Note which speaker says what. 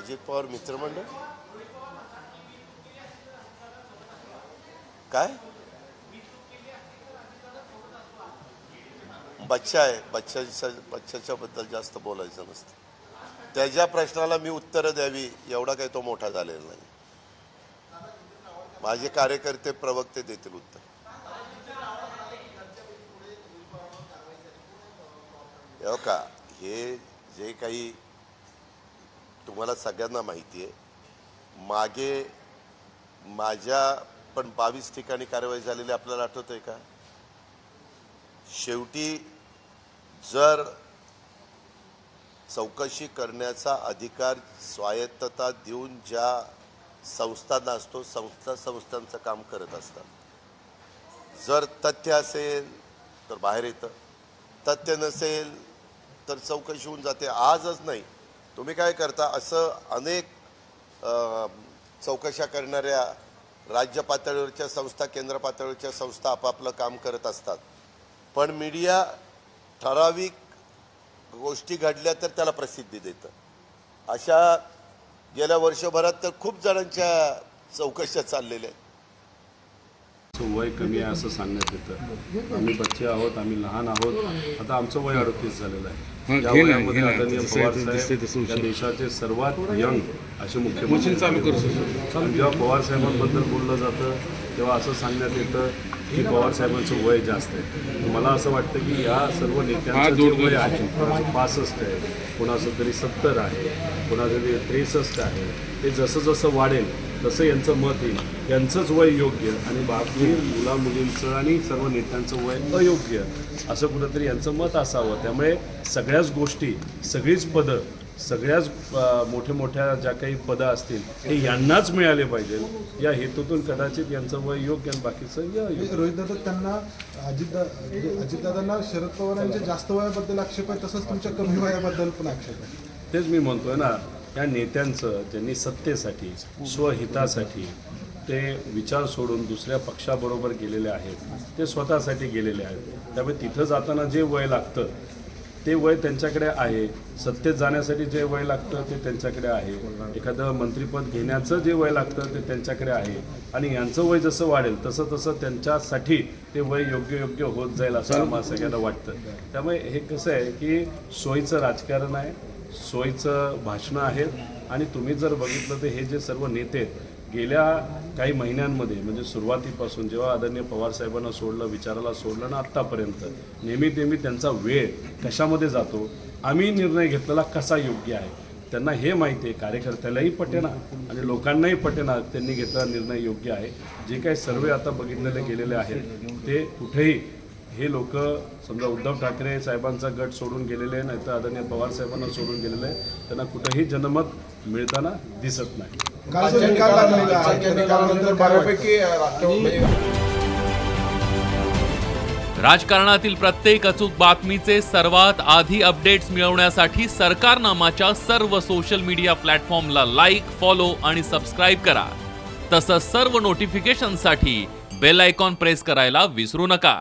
Speaker 1: अजित पवार मित्रमंडळ? काय? बच्चा आहे. बच्चाच्या बच्चाच्या बद्दल जास्त बोलायचं नसतं. त्याच्या प्रश्नाला मी उत्तरं द्यावी एवढा काही तो मोठा झालेला नाही. माझे कार्यकर्ते प्रवक्ते देतील उत्तर. हो का हे जे काही तुम्हाला सगळ्यांना माहिती आहे मागे माझ्या पण बावीस ठिकाणी कारवाई झालेली आपल्याला आठवत आहे का? शेवटी जर चौकशी करण्याचा अधिकार स्वायत्तता देऊन ज्या संस्थांना असतो संस्था संस्थांचं काम करत असतात. जर तथ्य असेल तर बाहेर येतं. तथ्य नसेल तर चौकशी होऊन जाते. आजच नाही. तुम्ही काय करता? असं अनेक चौकशा करणाऱ्या राज्य पातळीवरच्या संस्था केंद्र पातळीवरच्या संस्था आपापलं काम करत असतात. पण मीडिया ठराविक गोष्टी घडल्या तर त्याला प्रसिद्धी देतं. अशा गेल्या वर्षभरात तर खूप जणांच्या चौकशा चाललेल्या आहेत.
Speaker 2: आमचं वय कमी आहे असं सांगण्यात येतं आम्ही बच्चे आहोत आम्ही लहान आहोत आता आमचं वय अडतीस झालेलं आहे या वयामध्ये. आदरणीय पवार साहेब या. देशाचे सर्वात यंग असे मुख्यमंत्री जेव्हा पवार साहेबांबद्दल बोललं जातं तेव्हा असं सांगण्यात येतं की पवार साहेबांचं वय जास्त आहे मला असं वाटतं की या सर्व नेत्यांचं जे वय. आहे कोणाचं पासष्ट आहे कोणाचं तरी सत्तर आहे कोणाचं तरी त्रेसष्ट आहे ते जसं जसं वाढेल तसं यांचं मत येईल यांचंच वय योग्य आणि बाकी मुला मुलींचं आणि सर्व नेत्यांचं वय अयोग्य असं कुठंतरी यांचं मत असावं. त्यामुळे सगळ्याच गोष्टी सगळीच पदं सगळ्याच मोठ्या मोठ्या ज्या काही पदं असतील हे यांनाच मिळाले पाहिजे या हेतूतून कदाचित यांचं वय योग्य आणि बाकीचं अयोग्य
Speaker 3: रोहित दादा त्यांना अजितदा अजितदादांना शरद पवार यांच्या जास्त वयाबद्दल आक्षेप आहे तसंच तुमच्या कमी वयाबद्दल पण आक्षेप आहे.
Speaker 2: तेच मी म्हणतोय ना. या नेत्यांचं ज्यांनी सत्तेसाठी स्वहितासाठी ते विचार सोडून दुसऱ्या पक्षाबरोबर गेलेले आहेत ते स्वतःसाठी गेलेले आहेत. त्यामुळे तिथं जाताना जे वय लागतं ते वय त्यांच्याकडे आहे. सत्तेत जाण्यासाठी जे वय लागतं ते त्यांच्याकडे आहे. एखादं मंत्रिपद घेण्याचं जे वय लागतं ते त्यांच्याकडे आहे. आणि यांचं वय जसं वाढेल तसं तसं त्यांच्यासाठी ते वय योग्य योग्य होत जाईल असं मला सगळ्यांना वाटतं. त्यामुळे हे कसं आहे की सोयीचं राजकारण आहे. सोयीचं भाषणं आहेत. आणि तुम्ही जर बघितलं तर हे जे सर्व नेते आहेत, गेल्या काही महिन्यांमध्ये म्हणजे सुरुवातीपासून जेव्हा आदरणीय पवारसाहेबांना सोडलं विचाराला सोडलं ना आत्तापर्यंत नेहमी नेहमी त्यांचा वेळ कशामध्ये जातो? आम्ही निर्णय घेतलेला कसा योग्य आहे? त्यांना हे माहिती आहे कार्यकर्त्यालाही पटेना आणि लोकांनाही पटेना त्यांनी घेतलेला निर्णय योग्य आहे. जे काही सर्वे आता बघितलेले गेलेले आहेत ते कुठेही हे लोक समजा उद्धव ठाकरे साहेबांचा गट सोडून गेलेले आहे, नाही तर आदरणीय पवार साहेबांना सोडून गेलेले आहे त्यांना कुठेही जनमत मिळताना दिसत नाही.
Speaker 4: राजकारणातील प्रत्येक अचूक बातमीचे सर्वात आधी अपडेट्स मिळवण्यासाठी सरकारनामाच्या सर्व सोशल मीडिया प्लॅटफॉर्मला लाईक फॉलो आणि सबस्क्राईब करा. तसंच सर्व नोटिफिकेशनसाठी बेल आयकॉन प्रेस करायला विसरू नका.